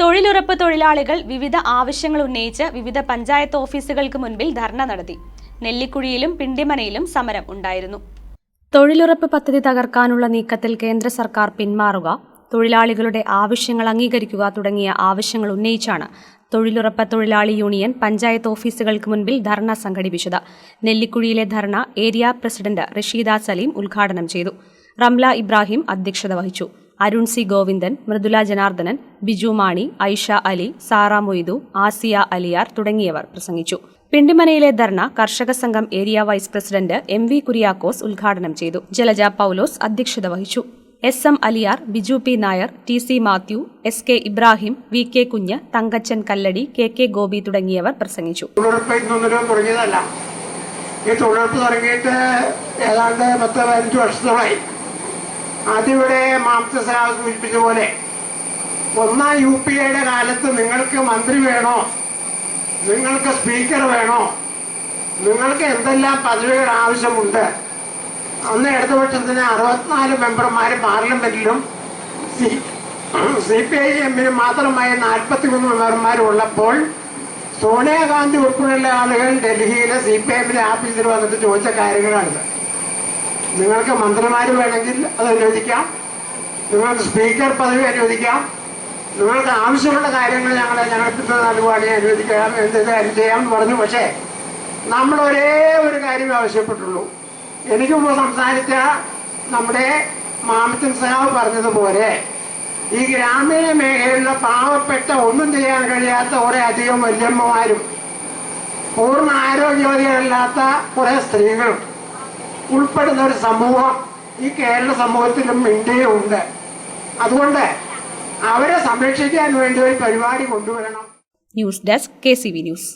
തൊഴിലുറപ്പ് തൊഴിലാളികൾ വിവിധ ആവശ്യങ്ങൾ ഉന്നയിച്ച് വിവിധ പഞ്ചായത്ത് ഓഫീസുകൾക്ക് മുൻപിൽ ധർണ നടത്തി. നെല്ലിക്കുഴിയിലും പിണ്ടിമനയിലും സമരം ഉണ്ടായിരുന്നു. തൊഴിലുറപ്പ് പദ്ധതി തകർക്കാനുള്ള നീക്കത്തിൽ കേന്ദ്ര സർക്കാർ പിന്മാറുക തൊഴിലാളികളുടെ ആവശ്യങ്ങൾ അംഗീകരിക്കുക തുടങ്ങിയ ആവശ്യങ്ങൾ ഉന്നയിച്ചാണ് തൊഴിലുറപ്പ് തൊഴിലാളി യൂണിയൻ പഞ്ചായത്ത് ഓഫീസുകൾക്ക് മുൻപിൽ ധർണ സംഘടിപ്പിച്ചത്. നെല്ലിക്കുഴിയിലെ ധർണ ഏരിയ പ്രസിഡന്റ് റഷീദ സലീം ഉദ്ഘാടനം ചെയ്തു. റംല ഇബ്രാഹിം അധ്യക്ഷത വഹിച്ചു. അരുൺ സി ഗോവിന്ദൻ മൃദുല ജനാർദ്ദനൻ ബിജു മാണി ഐഷ അലി സാറ മൊയ്തു ആസിയ അലിയാർ തുടങ്ങിയവർ പ്രസംഗിച്ചു. പിണ്ടിമനയിലെ dharna Karshaka Sangham area vice president M V Kuriakose ഉദ്ഘാടനം ചെയ്തു. ജലജ പൌലോസ് അധ്യക്ഷത വഹിച്ചു. S M Aliyar Biju P Nair T C Mathew S K Ibrahim V K Kunju Thankachan Kalladi K K Gopi തുടങ്ങിയവർ പ്രസംഗിച്ചു. ഈ തൊഴിലുറപ്പ് തുടങ്ങിയിട്ട് ഏതാണ്ട് പത്ത് പതിനഞ്ച് വർഷത്തോളായി. ഇവിടെ മാമത്തെ സൂചിപ്പിച്ച പോലെ ഒന്നാം യു പി എയുടെ കാലത്ത് നിങ്ങൾക്ക് മന്ത്രി വേണോ? നിങ്ങൾക്ക് സ്പീക്കർ വേണോ? നിങ്ങൾക്ക് എന്തെല്ലാം പദവികൾ ആവശ്യമുണ്ട്? അന്ന് ഇടതുപക്ഷത്തിന് അറുപത്തിനാല് മെമ്പർമാർ പാർലമെന്റിലും സി സി പി ഐ എമ്മിന് മാത്രമായി നാൽപ്പത്തിമൂന്ന് മെമ്പർമാർ ഉള്ളപ്പോൾ സോണിയാഗാന്ധി ഉൾപ്പെടെയുള്ള ആളുകൾ ഡൽഹിയിലെ സി പി എമ്മിന്റെ ഓഫീസിൽ വന്നിട്ട് ചോദിച്ച കാര്യങ്ങളാണിത്. നിങ്ങൾക്ക് മന്ത്രിമാർ വേണമെങ്കിൽ അത് അനുവദിക്കാം. നിങ്ങൾക്ക് സ്പീക്കർ പദവി അനുവദിക്കാം. നിങ്ങൾക്ക് ആവശ്യമുള്ള കാര്യങ്ങൾ ഞങ്ങൾ ഞങ്ങൾക്ക് നൽകുവാണെങ്കിൽ അനുവദിക്കാം എന്ത് കാര്യം ചെയ്യാം എന്ന് പറഞ്ഞു. പക്ഷേ നമ്മൾ ഒരേ ഒരു കാര്യം ആവശ്യപ്പെട്ടുള്ളൂ. എനിക്ക് സംസാരിച്ച നമ്മുടെ മാമത്തൻ സഹാവ് പറഞ്ഞതുപോലെ ഈ ഗ്രാമീണ മേഖലയിലുള്ള പാവപ്പെട്ട ഒന്നും ചെയ്യാൻ കഴിയാത്ത കുറെ അധികം വല്യമ്മമാരും പൂർണ ആരോഗ്യവതികളല്ലാത്ത കുറെ സ്ത്രീകളും ഉൾപ്പെടുന്ന ഒരു സമൂഹം ഈ കേരള സമൂഹത്തിലും ഇന്ത്യയും ഉണ്ട്. അതുകൊണ്ട് അവരെ സംരക്ഷിക്കാൻ വേണ്ടി ഒരു പരിപാടി കൊണ്ടുവരണം. News desk K C V news.